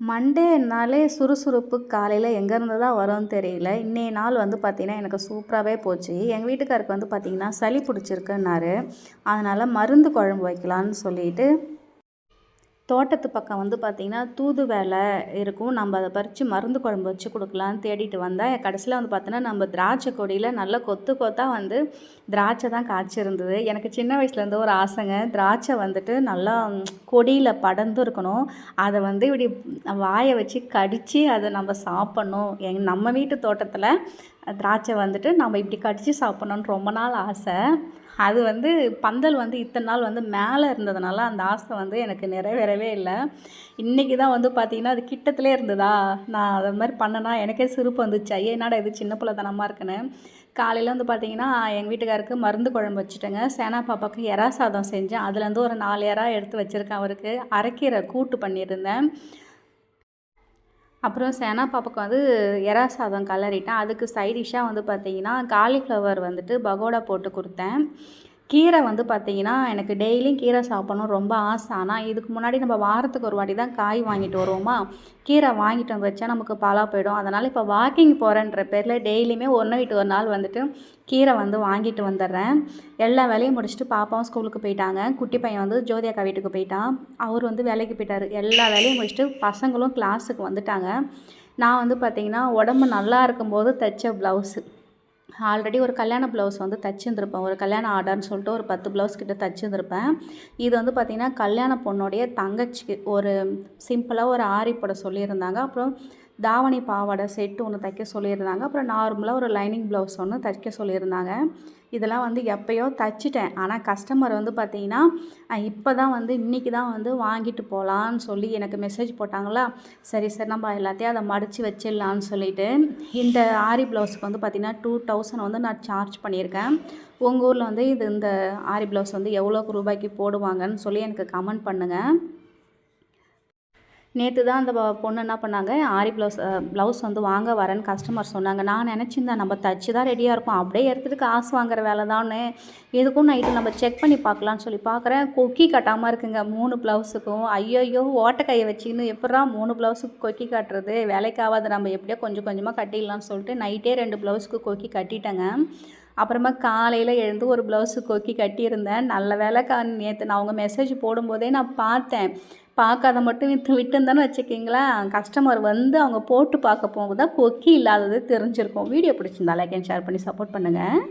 மண்டேனாலே சுறுசுறுப்பு காலையில் எங்கேருந்து தான் வரும்னு தெரியல. இன்றைய நாள் வந்து பார்த்திங்கன்னா எனக்கு சூப்பராகவே போச்சு. எங்கள் வீட்டுக்காருக்கு வந்து பார்த்திங்கன்னா சளி பிடிச்சிருக்குன்னாரு. அதனால் மருந்து குழம்பு வைக்கலான்னு சொல்லிட்டு தோட்டத்து பக்கம் வந்து பார்த்திங்கன்னா தூது வேலை இருக்கும். நம்ம அதை பறித்து மருந்து குழம்பு வச்சு கொடுக்கலான்னு தேடிட்டு வந்தேன். கடைசியில் வந்து பார்த்தோன்னா நம்ம திராட்சை கொடியில் நல்லா கொத்து கொத்தாக வந்து திராட்சை தான் காய்ச்சிருந்தது. எனக்கு சின்ன வயசுலேருந்து ஒரு ஆசைங்க. திராட்சை வந்துட்டு நல்லா கொடியில் படர்ந்து இருக்கணும். அதை வந்து இப்படி வாயை வச்சு கடித்து அதை நம்ம சாப்பிட்ணும். எங் நம்ம வீட்டு தோட்டத்தில் திராட்சை வந்துட்டு நம்ம இப்படி கடித்து சாப்பிட்ணுன்னு ரொம்ப நாள் ஆசை. அது வந்து பந்தல் வந்து இத்தனை நாள் வந்து மேலே இருந்ததுனால அந்த ஆசை வந்து எனக்கு நிறைவேறவே இல்லை. இன்றைக்கி தான் வந்து பார்த்திங்கன்னா அது கிட்டத்திலே இருந்ததா? நான் அது மாதிரி பண்ணனா எனக்கே சிரிப்பு வந்துச்சு. ஐயா என்னடா இது சின்ன பிள்ளைத்தனமாக இருக்குன்னு. காலையில் வந்து பார்த்திங்கன்னா எங்கள் வீட்டுக்காருக்கு மருந்து குழம்பு வச்சுட்டேங்க. சேனா பாப்பாவுக்கு எறா சாதம் செஞ்சேன். அதுலேருந்து ஒரு நாலு எறா எடுத்து வச்சுருக்கேன் அவருக்கு. அரைக்கீரை கூட்டு பண்ணியிருந்தேன். அப்புறம் சேனா பாப்பாவுக்கு வந்து எறா சாதம் கலரிட்டேன். அதுக்கு சைடிஷ்ஷாக வந்து பார்த்திங்கன்னா காலிஃப்ளவர் வந்துட்டு பகோடா போட்டு கொடுத்தேன். கீரை வந்து பார்த்திங்கன்னா எனக்கு டெய்லியும் கீரை சாப்பிடணும் ரொம்ப ஆசை. ஆனால் இதுக்கு முன்னாடி நம்ம வாரத்துக்கு ஒரு வாட்டி தான் காய் வாங்கிட்டு வருவோமா? கீரை வாங்கிட்டு வந்து வச்சா நமக்கு பாலாக போயிடும். அதனால் இப்போ வாக்கிங் போகிறேன்ற பேரில் டெய்லியுமே ஒன்று விட்டு ஒரு நாள் வந்துட்டு கீரை வந்து வாங்கிட்டு வந்துடுறேன். எல்லா வேலையும் முடிச்சுட்டு பாப்பாவும் ஸ்கூலுக்கு போயிட்டாங்க. குட்டி பையன் வந்து ஜோதியாக்கா வீட்டுக்கு போயிட்டான். அவர் வந்து வேலைக்கு போயிட்டார். எல்லா வேலையும் முடிச்சுட்டு பசங்களும் கிளாஸுக்கு வந்துட்டாங்க. நான் வந்து பார்த்திங்கன்னா உடம்பு நல்லா இருக்கும்போது தைச்ச ப்ளவுஸு ஆல்ரெடி ஒரு கல்யாண ப்ளவுஸ் வந்து தைச்சிருந்துருப்பேன். ஒரு கல்யாண ஆர்டர்னு சொல்லிட்டு ஒரு பத்து ப்ளவுஸ் கிட்ட தைச்சிருந்துருப்பேன். இது வந்து பார்த்திங்கன்னா கல்யாண பொண்ணுடைய தங்கச்சிக்கு ஒரு சிம்பிளாக ஒரு ஆரி போட சொல்லியிருந்தாங்க. அப்புறம் தாவணி பாவாடை செட்டு ஒன்று தைக்க சொல்லியிருந்தாங்க. அப்புறம் நார்மலாக ஒரு லைனிங் ப்ளவுஸ் ஒன்று தைக்க சொல்லியிருந்தாங்க. இதெல்லாம் வந்து எப்போயோ தைச்சிட்டேன். ஆனால் கஸ்டமர் வந்து பார்த்திங்கன்னா இப்போ தான் வந்து இன்றைக்கி தான் வந்து வாங்கிட்டு போகலான்னு சொல்லி எனக்கு மெசேஜ் போட்டாங்களா? சரி சரி நம்ம எல்லாத்தையும் அதை மடித்து வச்சிடலான்னு சொல்லிட்டு இந்த ஆரி ப்ளவுஸுக்கு வந்து பார்த்திங்கன்னா டூ தௌசண்ட் வந்து நான் சார்ஜ் பண்ணியிருக்கேன். உங்கள் ஊரில் வந்து இது இந்த ஆரி ப்ளவுஸ் வந்து எவ்வளோக்கு ரூபாய்க்கு போடுவாங்கன்னு சொல்லி எனக்கு கமெண்ட் பண்ணுங்கள் நேற்று தான் அந்த பொண்ணு என்ன பண்ணாங்க ஆரி ப்ளவுஸ் ப்ளவுஸ் வந்து வாங்க வரேன்னு கஸ்டமர் சொன்னாங்க. நான் நினச்சிருந்தேன் நம்ம தச்சு தான் ரெடியாக இருக்கும். அப்படியே எடுத்துகிட்டு காசு வாங்குற வேலை தானே. எதுக்கும் நைட்டு நம்ம செக் பண்ணி பார்க்கலான்னு சொல்லி பார்க்குறேன். கொக்கி கட்டாமல் இருக்குங்க. மூணு ப்ளவுஸுக்கும் ஐயோயோ ஓட்டக்கையை வச்சுக்கின்னு எப்படா மூணு ப்ளவுஸுக்கு கொக்கி கட்டுறது? வேலைக்காகாது நம்ம எப்படியோ கொஞ்சம் கொஞ்சமாக கட்டிடலாம்னு சொல்லிட்டு நைட்டே ரெண்டு ப்ளவுஸுக்கு கொக்கி கட்டிட்டேங்க. அப்புறமா காலையில் எழுந்து ஒரு ப்ளவுஸு கொக்கி கட்டியிருந்தேன். நல்ல வேலை கா நேற்று நான் அவங்க மெசேஜ் போடும்போதே நான் பார்த்தேன். பார்க்காத மட்டும் விட்டு விட்டுருந்தானு வச்சுக்கிங்களேன். கஸ்டமர் வந்து அவங்க போட்டு பார்க்க போகும்போது தான் கொக்கி இல்லாதது தெரிஞ்சிருக்கும். வீடியோ பிடிச்சிருந்தா லைக் அண்ட் ஷேர் பண்ணி சப்போர்ட் பண்ணுங்கள்